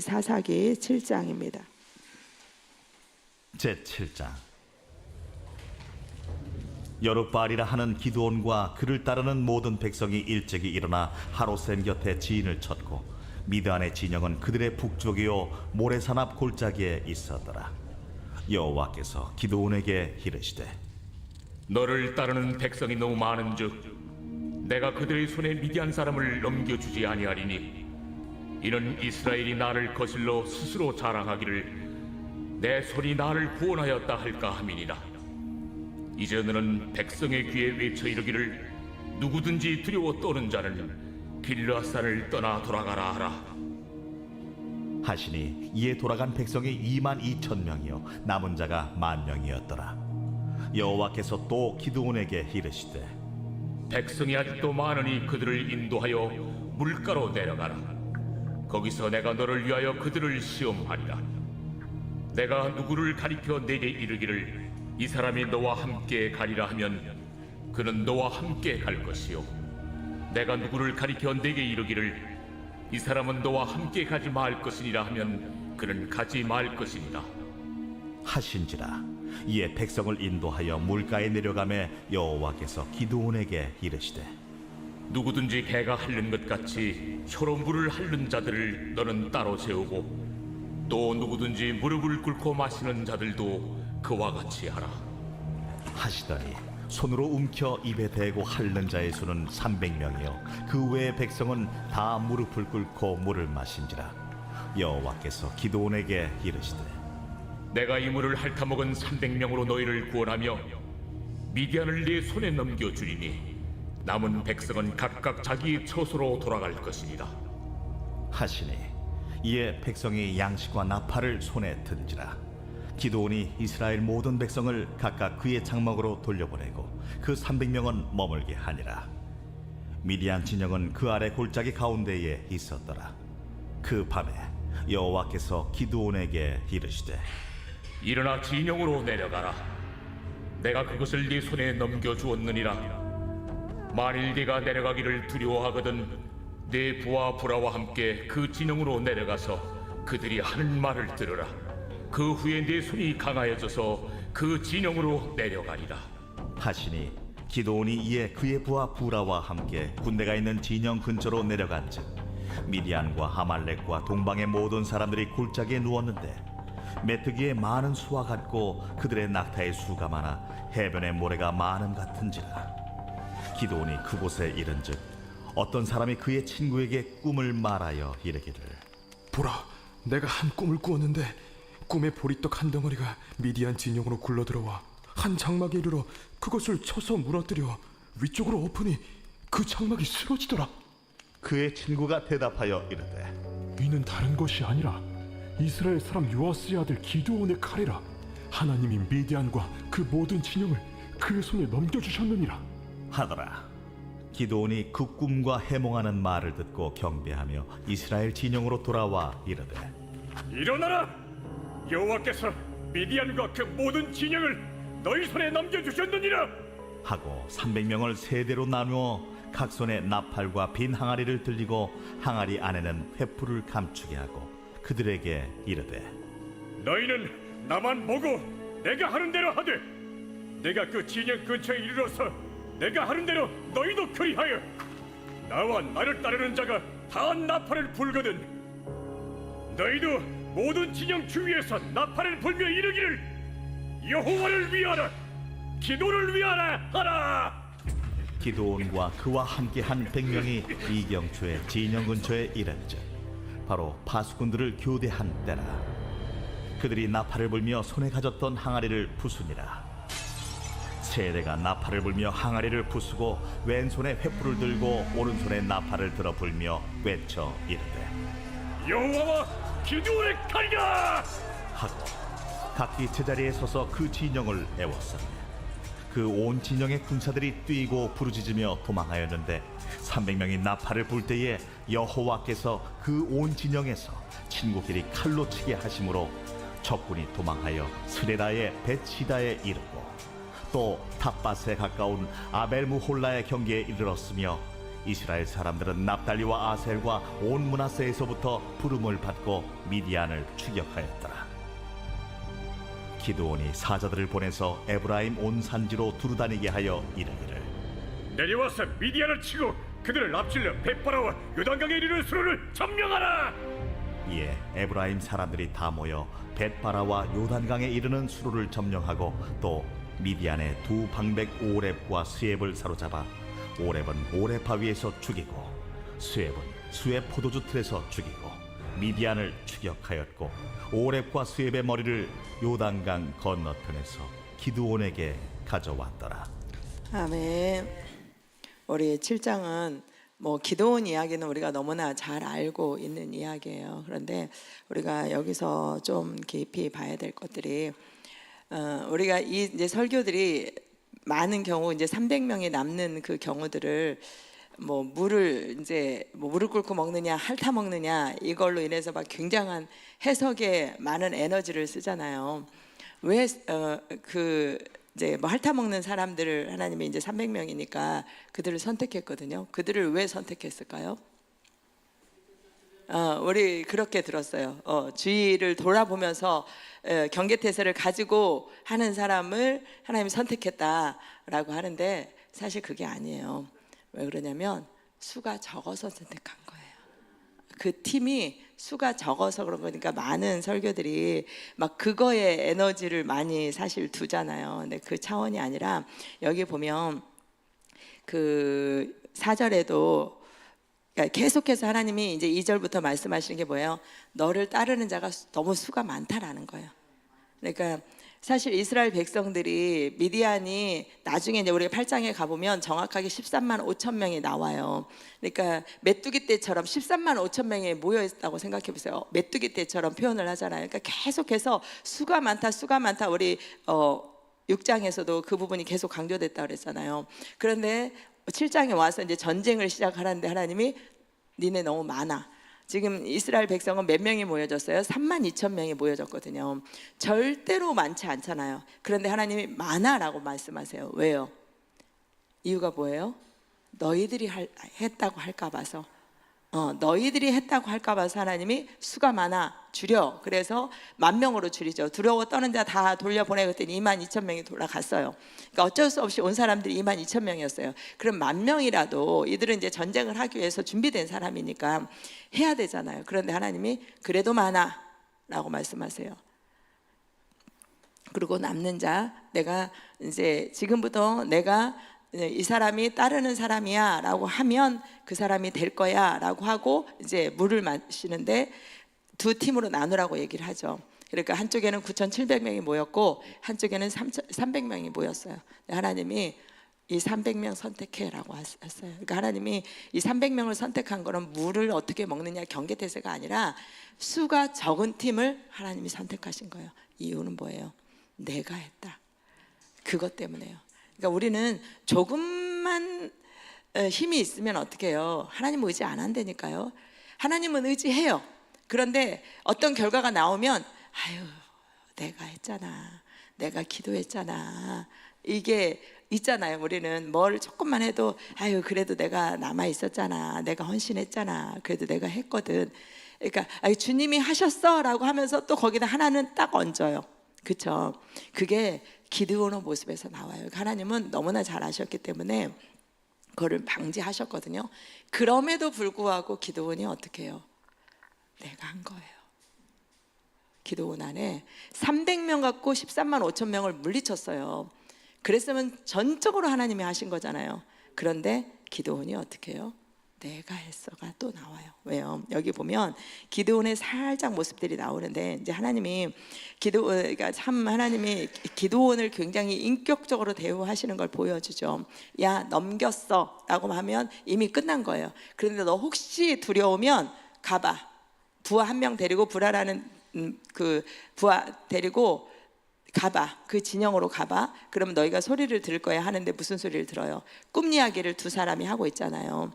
제4사기의 7장입니다. 제 7장 여룻바알이라 하는 기드온과 그를 따르는 모든 백성이 일찍이 일어나 하로셈 곁에 지인을 쳤고 미드안의 진영은 그들의 북쪽이요 모래산 앞 골짜기에 있었더라 여호와께서 기드온에게 이르시되 너를 따르는 백성이 너무 많은즉 내가 그들의 손에 미디안 사람을 넘겨주지 아니하리니 이는 이스라엘이 나를 거슬러 스스로 자랑하기를 내 손이 나를 구원하였다 할까 함이니라. 이제 너는 백성의 귀에 외쳐 이르기를 누구든지 두려워 떠는 자는 길르앗산을 떠나 돌아가라 하라. 하시니 이에 돌아간 백성이 2만 2천 명이요. 남은 자가 만 명이었더라. 여호와께서 또 기드온에게 이르시되 백성이 아직도 많으니 그들을 인도하여 물가로 내려가라. 거기서 내가 너를 위하여 그들을 시험하리라. 내가 누구를 가리켜 내게 이르기를 이 사람이 너와 함께 가리라 하면 그는 너와 함께 갈 것이요. 내가 누구를 가리켜 내게 이르기를 이 사람은 너와 함께 가지 말 것이니라 하면 그는 가지 말 것이니라. 하신지라 이에 백성을 인도하여 물가에 내려가매 여호와께서 기드온에게 이르시되 누구든지 개가 핥는 것 같이 물을 핥는 자들을 너는 따로 세우고 또 누구든지 무릎을 꿇고 마시는 자들도 그와 같이 하라. 하시더니. 손으로 움켜 입에 대고 핥는 자의 수는 300명이요. 그 외의 백성은 다 무릎을 꿇고 물을 마신지라. 여호와께서 기드온에게 이르시되 내가 이 물을 핥아먹은 300명으로 너희를 구원하며 미디안을 네 손에 넘겨 주리니 남은 백성은 각각 자기 처소로 돌아갈 것이니라. 하시니 이에 백성이 양식과 나팔을 손에 든지라 기도온이 이스라엘 모든 백성을 각각 그의 장막으로 돌려보내고 그 300명은 머물게 하니라 미디안 진영은 그 아래 골짜기 가운데에 있었더라 그 밤에 여호와께서 기드온에게 이르시되 일어나 진영으로 내려가라. 내가 그것을 네 손에 넘겨 주었느니라. 만일 네가 내려가기를 두려워하거든 네 부하 부라와 함께 그 진영으로 내려가서 그들이 하는 말을 들으라. 그 후에 네 손이 강하여져서 그 진영으로 내려가리라. 하시니 기도온이 이에 그의 부하 부라와 함께 군대가 있는 진영 근처로 내려간즉 미디안과 하말렉과 동방의 모든 사람들이 골짜기에 누웠는데 메뚜기의 많은 수와 같고 그들의 낙타의 수가 많아 해변의 모래가 많음 같은지라 기도온이 그곳에 이른즉 어떤 사람이 그의 친구에게 꿈을 말하여 이르기를 보라, 내가 한 꿈을 꾸었는데 꿈의 보리떡 한 덩어리가 미디안 진영으로 굴러 들어와 한 장막에 이르러 그것을 쳐서 무너뜨려 위쪽으로 엎으니 그 장막이 쓰러지더라. 그의 친구가 대답하여 이르되 이는 다른 것이 아니라 이스라엘 사람 요아스의 아들 기드온의 칼이라. 하나님이 미디안과 그 모든 진영을 그의 손에 넘겨주셨느니라. 하더라. 기도온이 그 꿈과 해몽하는 말을 듣고 경배하며 이스라엘 진영으로 돌아와 이르되 일어나라! 여호와께서 미디안과 그 모든 진영을 너희 손에 넘겨주셨느니라! 하고 300명을 세대로 나누어 각 손에 나팔과 빈 항아리를 들리고 항아리 안에는 횃불을 감추게 하고 그들에게 이르되 너희는 나만 보고 내가 하는 대로 하되 내가 그 진영 근처에 이르러서 내가 하는 대로 너희도 그리하여 나와 나를 따르는 자가 다 나팔을 불거든. 너희도 모든 진영 주위에서 나팔을 불며 이르기를 여호와를 위하라. 기도를 위하라 하라. 기도온과 그와 함께한 백명이 이경초의 진영 근처에 이른즉 바로 파수꾼들을 교대한 때라. 그들이 나팔을 불며 손에 가졌던 항아리를 부수니라 세대가 나팔을 불며 항아리를 부수고 왼손에 횃불을 들고 오른손에 나팔을 들어 불며 외쳐 이르되 여호와와 기도를 가리라 하고 각기 제자리에 서서 그 진영을 애웠으며 그온 진영의 군사들이 뛰고 부르짖으며 도망하였는데 300명이 나팔을 불 때에 여호와께서 그 온 진영에서 친구끼리 칼로 치게 하심으로 적군이 도망하여 스레다의 베치다에 이르고 또 탑밭에 가까운 아벨무홀라의 경계에 이르렀으며 이스라엘 사람들은 납달리와 아셀과 온 문하세에서부터 부름을 받고 미디안을 추격하였더라. 기드온이 사자들을 보내서 에브라임 온 산지로 두루다니게 하여 이르기를 내려와서 미디안을 치고 그들을 앞질러 벳바라와 요단강에 이르는 수로를 점령하라. 이에 에브라임 사람들이 다 모여 벳바라와 요단강에 이르는 수로를 점령하고 또 미디안의 두 방백 오렙과 스엡을 사로잡아 오렙은 오렙 바위에서 죽이고 스엡은 스엡 포도주 틀에서 죽이고 미디안을 추격하였고 오렙과 스엡의 머리를 요단강 건너편에서 기드온에게 가져왔더라. 아멘. 우리 7장은 뭐 기도원 이야기는 우리가 너무나 잘 알고 있는 이야기예요. 그런데 우리가 여기서 좀 깊이 봐야 될 것들이 어, 우리가 이 이제 설교들이 많은 경우 이제 300명이 남는 그 경우들을 뭐 물을 이제 뭐 물을 끓고 먹느냐 핥아 먹느냐 이걸로 인해서 막 굉장한 해석에 많은 에너지를 쓰잖아요. 왜그 이제 뭐 핥아 먹는 사람들을 하나님이 이제 300명이니까 그들을 선택했거든요. 그들을 왜 선택했을까요? 어, 우리 그렇게 들었어요. 어, 주의를 돌아보면서 에, 경계태세를 가지고 하는 사람을 하나님이 선택했다라고 하는데 사실 그게 아니에요. 왜 그러냐면 수가 적어서 선택한 거예요. 그 팀이 수가 적어서 그런 거니까 많은 설교들이 막 그거에 에너지를 많이 사실 두잖아요. 근데 그 차원이 아니라 여기 보면 그 사절에도 그러니까 계속해서 하나님이 이제 2절부터 말씀하시는 게 뭐예요? 너를 따르는 자가 너무 수가 많다라는 거예요. 그러니까 사실 이스라엘 백성들이 미디안이 나중에 이제 우리가 8장에 가보면 정확하게 13만 5천 명이 나와요. 그러니까 메뚜기 때처럼 13만 5천 명이 모여 있다고 생각해 보세요. 메뚜기 때처럼 표현을 하잖아요. 그러니까 계속해서 수가 많다, 수가 많다. 우리 어 6장에서도 그 부분이 계속 강조됐다 그랬잖아요. 그런데 7장에 와서 이제 전쟁을 시작하는데 하나님이 니네 너무 많아. 지금 이스라엘 백성은 몇 명이 모여졌어요? 3만 2천 명이 모여졌거든요. 절대로 많지 않잖아요. 그런데 하나님이 많아라고 말씀하세요. 왜요? 이유가 뭐예요? 너희들이 할- 했다고 할까 봐서. 어, 너희들이 했다고 할까 봐서 하나님이 수가 많아 줄여. 그래서 만 명으로 줄이죠. 두려워 떠는 자 다 돌려보내고 그랬더니 2만 2천 명이 돌아갔어요. 그러니까 어쩔 수 없이 온 사람들이 2만 2천 명이었어요. 그럼 만 명이라도 이들은 이제 전쟁을 하기 위해서 준비된 사람이니까 해야 되잖아요. 그런데 하나님이 그래도 많아 라고 말씀하세요. 그리고 남는 자 내가 이제 지금부터 내가 이 사람이 따르는 사람이야 라고 하면 그 사람이 될 거야 라고 하고 이제 물을 마시는데 두 팀으로 나누라고 얘기를 하죠. 그러니까 한쪽에는 9,700명이 모였고 한쪽에는 300명이 모였어요. 하나님이 이 300명 선택해라고 했어요. 그러니까 하나님이 이 300명을 선택한 거는 물을 어떻게 먹느냐 경계 태세가 아니라 수가 적은 팀을 하나님이 선택하신 거예요. 이유는 뭐예요? 내가 했다. 그것 때문에요. 그러니까 우리는 조금만 어, 힘이 있으면 어떻게 해요? 하나님 의지 안 한다니까요. 하나님은 의지해요. 그런데 어떤 결과가 나오면 아유, 내가 했잖아. 내가 기도했잖아. 이게 있잖아요. 우리는 뭘 조금만 해도 아유, 그래도 내가 남아 있었잖아. 내가 헌신했잖아. 그래도 내가 했거든. 그러니까 아유, 주님이 하셨어라고 하면서 또 거기다 하나는 딱 얹어요. 그렇죠? 그게 기드온의 모습에서 나와요. 그러니까 하나님은 너무나 잘 아셨기 때문에 그거를 방지하셨거든요. 그럼에도 불구하고 기드온이 어떻게 해요? 내가 한 거예요. 기도원 안에 300명 갖고 13만 5천 명을 물리쳤어요. 그랬으면 전적으로 하나님이 하신 거잖아요. 그런데 기도원이 어떻게 해요? 내가 했어가 또 나와요. 왜요? 여기 보면 기도원의 살짝 모습들이 나오는데 이제 하나님이 기도 그러니까 참 하나님이 기도원을 굉장히 인격적으로 대우하시는 걸 보여주죠. 야 넘겼어라고 하면 이미 끝난 거예요. 그런데 너 혹시 두려우면 가봐. 부하 한 명 데리고 불화라는 음, 그 부하 데리고 가봐 그 진영으로 가봐 그러면 너희가 소리를 들을 거야 하는데 무슨 소리를 들어요 꿈 이야기를 두 사람이 하고 있잖아요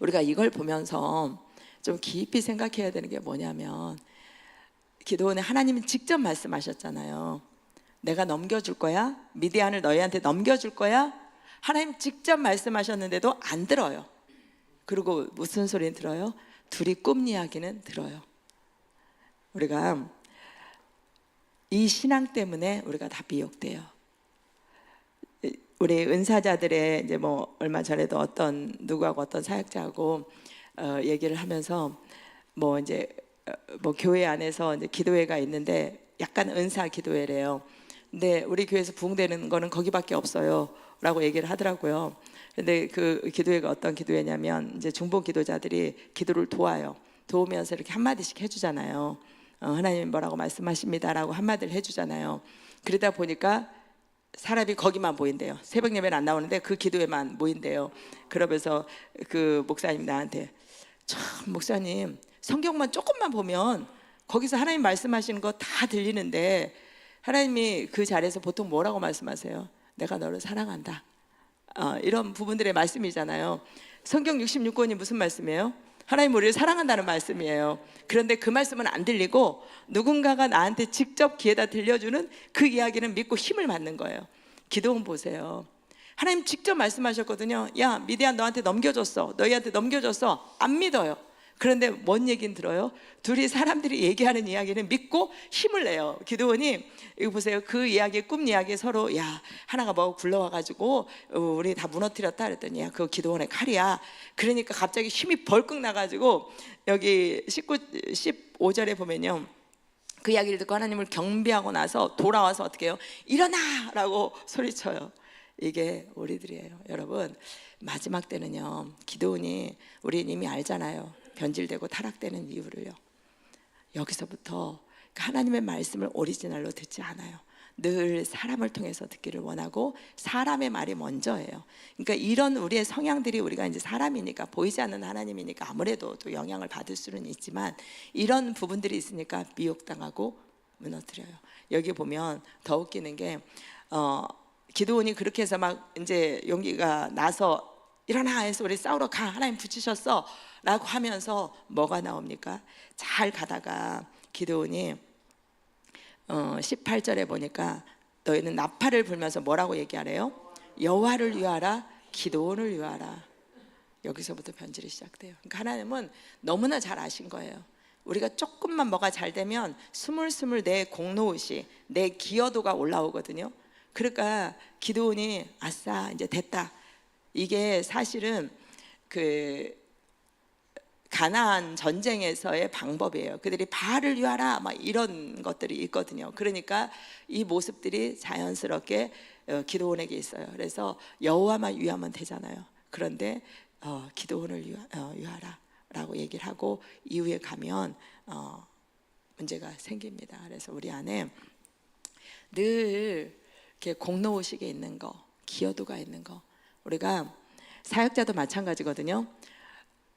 우리가 이걸 보면서 좀 깊이 생각해야 되는 게 뭐냐면 기도원에 하나님은 직접 말씀하셨잖아요 내가 넘겨줄 거야 미디안을 너희한테 넘겨줄 거야 하나님 직접 말씀하셨는데도 안 들어요. 그리고 무슨 소리는 들어요? 둘이 꿈 이야기는 들어요. 우리가 이 신앙 때문에 우리가 다 미혹돼요. 우리 은사자들의 이제 뭐 얼마 전에도 어떤 누구하고 어떤 사역자하고 어, 얘기를 하면서 뭐 이제 어, 뭐 교회 안에서 이제 기도회가 있는데 약간 은사 기도회래요. 근데 우리 교회에서 부흥되는 거는 거기밖에 없어요라고 얘기를 하더라고요. 근데 그 기도회가 어떤 기도회냐면 이제 중보 기도자들이 기도를 도와요. 도우면서 이렇게 한 마디씩 해주잖아요. 어, 하나님 뭐라고 말씀하십니다라고 한 마디를 해주잖아요. 그러다 보니까 사람이 거기만 모인대요. 새벽 예배는 안 나오는데 그 기도에만 모인대요. 그러면서 그 목사님 나한테 참 목사님 성경만 조금만 보면 거기서 하나님 말씀하시는 거 다 들리는데 하나님이 그 자리에서 보통 뭐라고 말씀하세요? 내가 너를 사랑한다. 어, 이런 부분들의 말씀이잖아요. 성경 66권이 무슨 말씀이에요? 하나님 우리를 사랑한다는 말씀이에요. 그런데 그 말씀은 안 들리고 누군가가 나한테 직접 귀에다 들려주는 그 이야기는 믿고 힘을 받는 거예요. 기도원 보세요. 하나님 직접 말씀하셨거든요. 야, 미디안 너한테 넘겨줬어. 너희한테 넘겨줬어. 안 믿어요. 그런데 뭔 얘기는 들어요? 둘이 사람들이 얘기하는 이야기는 믿고 힘을 내요. 기도원이 이거 보세요. 그 이야기, 꿈 이야기 서로 야 하나가 뭐 굴러와 가지고 어, 우리 다 무너뜨렸다 그랬더니 야 그거 기도원의 칼이야. 그러니까 갑자기 힘이 벌컥 나가지고 여기 19, 15절에 보면요. 그 이야기를 듣고 하나님을 경배하고 나서 돌아와서 어떻게 해요? 일어나라고 소리쳐요. 이게 우리들이에요. 여러분 마지막 때는요. 기도원이 우리 이미 알잖아요. 변질되고 타락되는 이유를요. 여기서부터 하나님의 말씀을 오리지널로 듣지 않아요. 늘 사람을 통해서 듣기를 원하고 사람의 말이 먼저예요. 그러니까 이런 우리의 성향들이 우리가 이제 사람이니까 보이지 않는 하나님이니까 아무래도 또 영향을 받을 수는 있지만 이런 부분들이 있으니까 미혹당하고 무너뜨려요. 여기 보면 더 웃기는 게 어, 기도원이 그렇게 해서 막 이제 용기가 나서 일어나 해서 우리 싸우러 가 하나님 붙이셨어 라고 하면서 뭐가 나옵니까? 잘 가다가 기도원이 어, 18절에 보니까 너희는 나팔을 불면서 뭐라고 얘기하래요? 여호와를 위하라 기도원을 위하라. 여기서부터 변질이 시작돼요. 그러니까 하나님은 너무나 잘 아신 거예요. 우리가 조금만 뭐가 잘 되면 스물스물 내 공로릇이 내 기여도가 올라오거든요. 그러니까 기도원이 아싸 이제 됐다. 이게 사실은 그 가나안 전쟁에서의 방법이에요. 그들이 바알을 위하라 막 이런 것들이 있거든요. 그러니까 이 모습들이 자연스럽게 어, 기도원에게 있어요. 그래서 여호와만 위하면 되잖아요. 그런데 어, 기도원을 위하, 어, 위하라라고 얘기를 하고 이후에 가면 어, 문제가 생깁니다. 그래서 우리 안에 늘 이렇게 공로의식에 있는 거, 기여도가 있는 거. 우리가 사역자도 마찬가지거든요.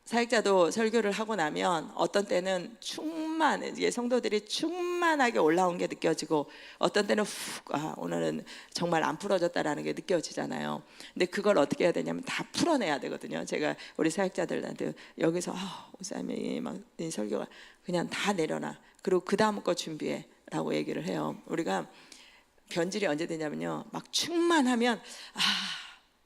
사역자도 설교를 하고 나면 어떤 때는 충만 이게 성도들이 충만하게 올라온 게 느껴지고 어떤 때는 훅 아, 오늘은 정말 안 풀어졌다라는 게 느껴지잖아요. 근데 그걸 어떻게 해야 되냐면 다 풀어내야 되거든요. 제가 우리 사역자들한테 여기서 아, 오사님이 막이 설교가 그냥 다 내려놔. 그리고 그 다음 거 준비해 라고 얘기를 해요. 우리가 변질이 언제 되냐면요. 막 충만하면 아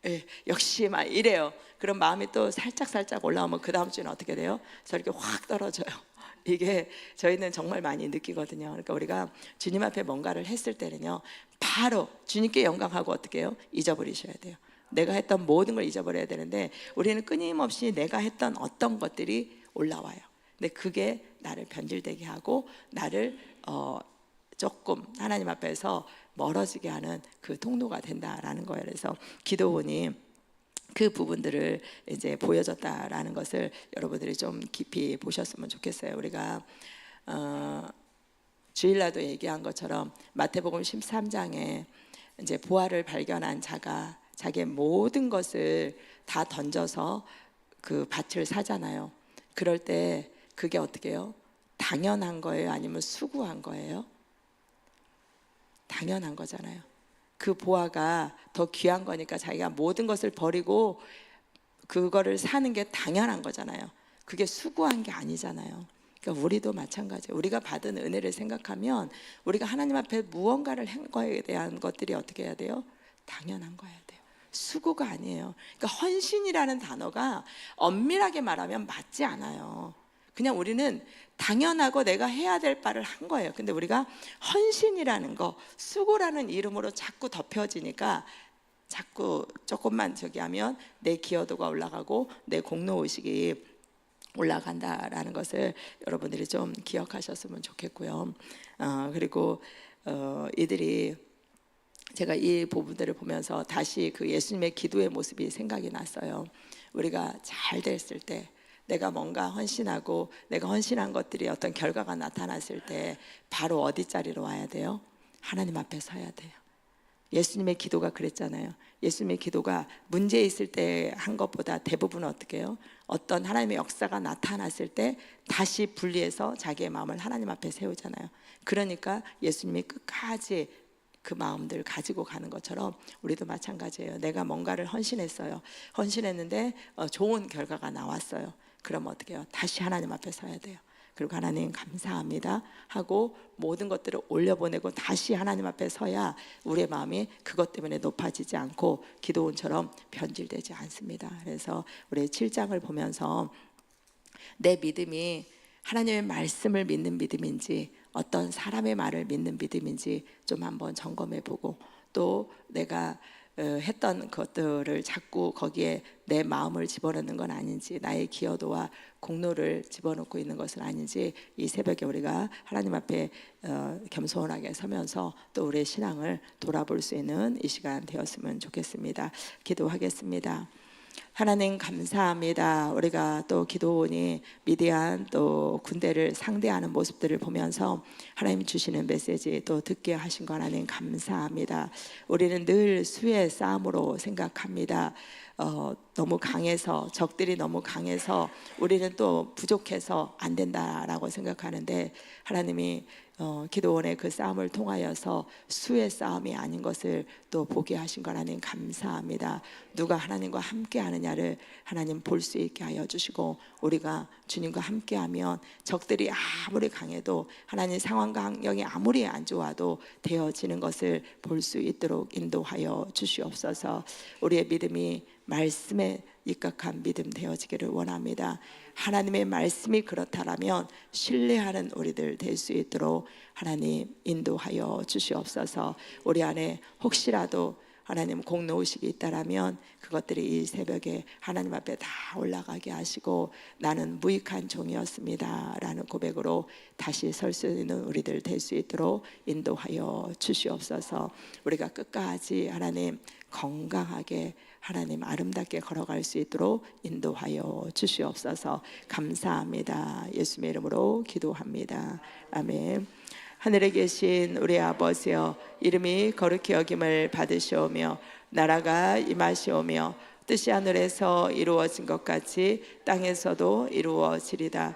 예, 역시 막 이래요. 그런 마음이 또 살짝 살짝 올라오면 그 다음 주는 어떻게 돼요? 저렇게 확 떨어져요. 이게 저희는 정말 많이 느끼거든요. 그러니까 우리가 주님 앞에 뭔가를 했을 때는요, 바로 주님께 영광하고 어떻게 해요? 잊어버리셔야 돼요. 내가 했던 모든 걸 잊어버려야 되는데 우리는 끊임없이 내가 했던 어떤 것들이 올라와요. 근데 그게 나를 변질되게 하고 나를 어, 조금 하나님 앞에서 멀어지게 하는 그 통로가 된다라는 거예요. 그래서 기도원이 그 부분들을 이제 보여줬다라는 것을 여러분들이 좀 깊이 보셨으면 좋겠어요. 우리가 어, 주일날도 얘기한 것처럼 마태복음 13장에 이제 보화를 발견한 자가 자기의 모든 것을 다 던져서 그 밭을 사잖아요. 그럴 때 그게 어떻게 해요? 당연한 거예요? 아니면 수구한 거예요? 당연한 거잖아요. 그 보화가 더 귀한 거니까 자기가 모든 것을 버리고 그거를 사는 게 당연한 거잖아요. 그게 수고한 게 아니잖아요. 그러니까 우리도 마찬가지예요. 우리가 받은 은혜를 생각하면 우리가 하나님 앞에 무언가를 한 거에 대한 것들이 어떻게 해야 돼요? 당연한 거야 돼요. 수고가 아니에요. 그러니까 헌신이라는 단어가 엄밀하게 말하면 맞지 않아요. 그냥 우리는 당연하고 내가 해야 될 바를 한 거예요. 근데 우리가 헌신이라는 거, 수고라는 이름으로 자꾸 덮여지니까 자꾸 조금만 저기 하면 내 기여도가 올라가고 내 공로 의식이 올라간다라는 것을 여러분들이 좀 기억하셨으면 좋겠고요. 어, 그리고 어, 이들이 제가 이 부분들을 보면서 다시 그 예수님의 기도의 모습이 생각이 났어요. 우리가 잘 됐을 때 내가 뭔가 헌신하고 내가 헌신한 것들이 어떤 결과가 나타났을 때 바로 어디 자리로 와야 돼요? 하나님 앞에 서야 돼요. 예수님의 기도가 그랬잖아요. 예수님의 기도가 문제 있을 때 한 것보다 대부분 어떻게 해요? 어떤 하나님의 역사가 나타났을 때 다시 분리해서 자기의 마음을 하나님 앞에 세우잖아요. 그러니까 예수님이 끝까지 그 마음들 가지고 가는 것처럼 우리도 마찬가지예요. 내가 뭔가를 헌신했어요. 헌신했는데 어, 좋은 결과가 나왔어요. 그럼 어떻게 해요? 다시 하나님 앞에 서야 돼요. 그리고 하나님 감사합니다 하고 모든 것들을 올려보내고 다시 하나님 앞에 서야 우리의 마음이 그것 때문에 높아지지 않고 기도원처럼 변질되지 않습니다. 그래서 우리 7장을 보면서 내 믿음이 하나님의 말씀을 믿는 믿음인지 어떤 사람의 말을 믿는 믿음인지 좀 한번 점검해 보고 또 내가 어, 했던 것들을 자꾸 거기에 내 마음을 집어넣는 건 아닌지 나의 기여도와 공로를 집어넣고 있는 것은 아닌지 이 새벽에 우리가 하나님 앞에 어, 겸손하게 서면서 또 우리의 신앙을 돌아볼 수 있는 이 시간 되었으면 좋겠습니다. 기도하겠습니다. 하나님 감사합니다. 우리가 또 기도원이 미디안 또 군대를 상대하는 모습들을 보면서 하나님 주시는 메시지 또 듣게 하신 거 하나님 감사합니다. 우리는 늘 수의 싸움으로 생각합니다. 어, 너무 강해서 적들이 너무 강해서 우리는 또 부족해서 안 된다라고 생각하는데 하나님이 어, 기도원의 그 싸움을 통하여서 수의 싸움이 아닌 것을 또 보게 하신 거 하나님 감사합니다. 누가 하나님과 함께 하느냐를 하나님 볼 수 있게 하여 주시고 우리가 주님과 함께 하면 적들이 아무리 강해도 하나님 상황과 환경이 아무리 안 좋아도 되어지는 것을 볼 수 있도록 인도하여 주시옵소서. 우리의 믿음이 말씀에 입각한 믿음 되어지기를 원합니다. 하나님의 말씀이 그렇다라면 신뢰하는 우리들 될 수 있도록 하나님 인도하여 주시옵소서. 우리 안에 혹시라도 하나님 공로의식이 있다라면 그것들이 이 새벽에 하나님 앞에 다 올라가게 하시고 나는 무익한 종이었습니다라는 고백으로 다시 설 수 있는 우리들 될 수 있도록 인도하여 주시옵소서. 우리가 끝까지 하나님 건강하게 하나님 아름답게 걸어갈 수 있도록 인도하여 주시옵소서. 감사합니다. 예수님의 이름으로 기도합니다. 아멘. 하늘에 계신 우리 아버지여 이름이 거룩히 여김을 받으시오며 나라가 임하시오며 뜻이 하늘에서 이루어진 것 같이 땅에서도 이루어지리다.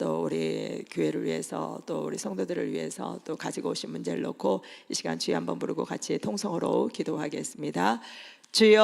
또 우리 교회를 위해서 또 우리 성도들을 위해서 또 가지고 오신 문제를 놓고 이 시간 주여 한번 부르고 같이 통성으로 기도하겠습니다. 주여